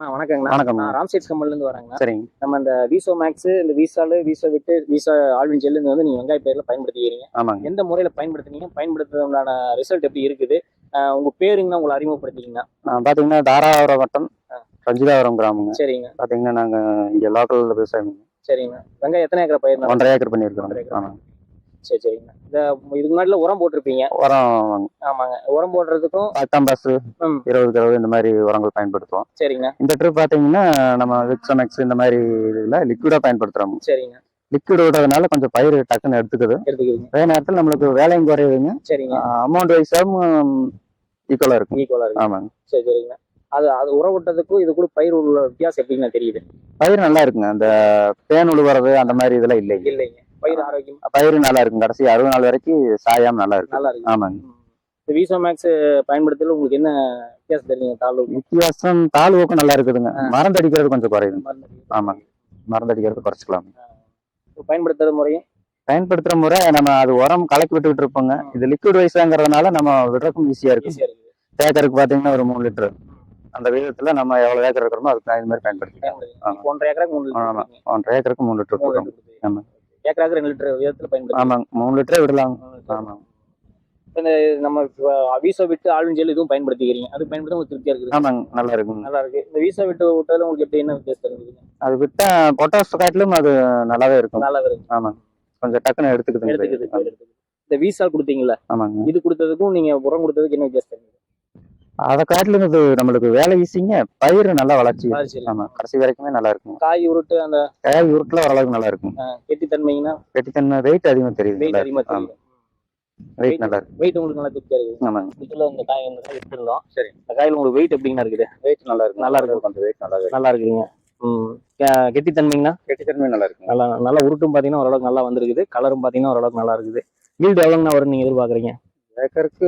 வணக்கங்கண்ணா. வணக்கம்ண்ணா. நான் ராம் சீட்ஸ் கம்பெனில இருந்து வரேங்கண்ணா. சரிங்க. நம்ம இந்த வீசோ மேக்ஸ் இந்த வீசாலு வீசோ விட்டு வீசா ஆல்வின் ஜெல் வந்து நீங்க வெங்காய பயிர்ல பயன்படுத்திக்கிறீங்க. ஆமாங்க. எந்த முறையில பயன்படுத்துனீங்க? பயன்படுத்துறதுனால ரிசல்ட் எப்படி இருக்குது? ஆஹ் உங்க பேருங்கண்ணா உங்களை அறிமுகப்படுத்திக்கிங்கண்ணா நான் பாத்தீங்கன்னா தாராபுரம் வட்டம் ரஞ்சிதாபுரம் கிராமங்க. சரிங்க. பாத்தீங்கன்னா நாங்க இங்க லோக்கல் விவசாயம் சரிங்கண்ணா வெங்காயம் எத்தனை ஏக்கர் பயிர் ஒன்றரை ஏக்கர் பண்ணியிருக்கிறோம். ஆமாங்க. சரி சரிங்கண்ணா இந்த இதுக்கு முன்னாடில உரம் போட்டிருப்பீங்க. உரம் ஆமாங்க. உரம் போடுறதுக்கும் பத்தாம் பாஸ் ம். இருபது இருபது இந்த மாதிரி உரங்கள் பயன்படுத்துவோம். சரிங்கண்ணா இந்த ட்ரிப் பாத்தீங்கன்னா நம்ம விக்ஸமெக்ஸ் இந்த மாதிரி இதுல லிக்விடா பயன்படுத்துறோம். சரிங்க. லிக்விட் விடுறதுனால கொஞ்சம் பயிர் டக்குன்னு எடுத்துக்குது. அதே நேரத்தில் நம்மளுக்கு வேலையும் குறையுதுங்க. சரிங்க. அமௌண்ட் வைஸாகவும் ஈக்குவலா இருக்கும் ஈக்குவலா இருக்கு. ஆமாங்க. சரி சரிங்கண்ணா அது அது உரம் விட்டதுக்கும் இது கூட பயிர் உள்ள வித்தியாசம் எப்படிங்கண்ணா தெரியுது? பயிர் நல்லா இருக்குங்க. அந்த பேன் உழுவுறது அந்த மாதிரி இதெல்லாம் இல்லைங்க. இல்லைங்க. பயிர் ஆரோக்கியம். பயிர் நல்லா இருக்கும். கடைசி அறுபது நாள் வரைக்கும் சாயாம நல்லா இருக்கு நல்லா இருக்கு ஆமாங்க. இந்த வீசோ மேக்ஸ் பயன்படுத்தல உங்களுக்கு என்ன வித்தியாசம் தெரியுங்க? தாழ்வு வித்தியாசம் தாழ்வுக்கும் நல்லா இருக்குதுங்க. மருந்து அடிக்கிறது கொஞ்சம் குறையுது ஆமாங்க மருந்து அடிக்கிறது குறைச்சிக்கலாம் பயன்படுத்துற முறையும்? பயன்படுத்துற முறை நம்ம அது உரம் கலக்கி விட்டுக்கிட்டு இருப்போங்க இது லிக்விட் வைஸாங்கிறதுனால நம்ம விடுறதுக்கும் ஈஸியா இருக்கு ஏக்கருக்கு பாத்தீங்கன்னா ஒரு மூணு லிட்டர். அந்த விதத்துல நம்ம எவ்வளவு ஏக்கர் இருக்கிறோமோ அதுக்கு தகுந்த மாதிரி பயன்படுத்திக்கலாம். ஒன்றரை ஏக்கராக்கு மூணு லிட்டர் ஆமா. ஒன்றரை ஏக்கருக்கு மூணு லிட்டர். ஆமா. ஏக்கராக்கு ரெண்டு லிட்டர் விதத்துல பயன்படுத்துங்க ஆமாங்க. மூணு லிட்டரே விடலாம் ஆமாங்க. இந்த நம்ம வீசோ விட்டு ஆளும் ஜெல் இதுவும் பயன்படுத்திக்கிறீங்க? அது பயன்படுத்த உங்களுக்கு திருப்தியா இருக்குது? ஆமாங்க. நல்லா இருக்குங்க. நல்லா இருக்கு. இந்த வீசா விட்டு விட்டதுல உங்களுக்கு எப்படி என்ன வித்தியாசம் தெரிஞ்சுதுங்க அது விட்டா பொட்டாஸ் காட்டிலும் அது நல்லாவே இருக்கும். நல்லா இருக்கு ஆமாங்க. கொஞ்சம் டக்குன்னு எடுத்துக்குது. எடுத்துக்குது இந்த வீசா கொடுத்தீங்கல்ல? ஆமாங்க. இது கொடுத்ததுக்கும் நீங்க உரம் கொடுத்ததுக்கு என்ன வித்தியாசம் தெரியுது அதை காட்டிலும் இது நம்மளுக்கு வேலை ஈஸிங்க பயிர் நல்லா வளர்ச்சி. ஆமா கடைசி வரைக்குமே நல்லா இருக்குங்க. காய் உருட்டு அந்த காய் உருட்டுல ஓரளவுக்கு நல்லா இருக்கும். கெட்டித்தன்மைங்கன்னா வெட்டித்தன்மை வெயிட் அதிகமா தெரியுது. வெயிட் அதிகமா தெரியும் வெயிட் நல்லா இருக்கு. வெயிட் உங்களுக்கு நல்லா திருப்தியா இருக்குது. ஆமாங்க இதுல இந்த காய் இந்த காய் எடுத்துருந்தோம் சரி. இந்த காயில உங்களுக்கு வெயிட் எப்படிங்கண்ணா இருக்குது? வெயிட் நல்லா இருக்கு. நல்லா இருக்கு. கொஞ்சம் வெயிட் நல்லா இருக்கு. நல்லா இருக்குங்க ம். கெ- கெட்டித்தன்மைங்கண்ணா? வெட்டித்தன்மை நல்லா இருக்கு. நல்லா நல்லா உருட்டும் பார்த்தீங்கன்னா ஓரளவுக்கு நல்லா வந்திருக்குது. கலரும் பார்த்தீங்கன்னா ஓரளவுக்கு நல்லா இருக்குது. ஈல்டு எவ்வளோங்கண்ணா வரும் நீங்கள் எதிர்பார்க்குறீங்க? ஏக்கருக்கு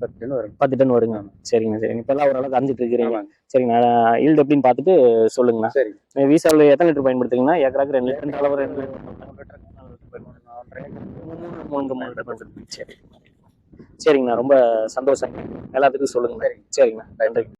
பத்து டன் வரும் பத்து டன் வருங்க. சரிங்க சரிங்க. இப்போல்லாம் ஓரளவுக்கு அரைஞ்சிட்டு இருக்கிறீங்க. சரிங்கண்ணா ஈல்டு எப்படின்னு பார்த்துட்டு சொல்லுங்கண்ணா. சரி வீசாவில் எத்தனை லிட்டர் பயன்படுத்துறீங்கன்னா ஏக்கராக்கு ரெண்டு லிட்டர் அளவு ரெண்டு லிட்டர். மூணு மூணு லிட்டர். சரி. சரிங்கண்ணா ரொம்ப சந்தோஷம். எல்லாத்துக்கும் சொல்லுங்கண்ணா. சரிங்கண்ணா. நன்றி.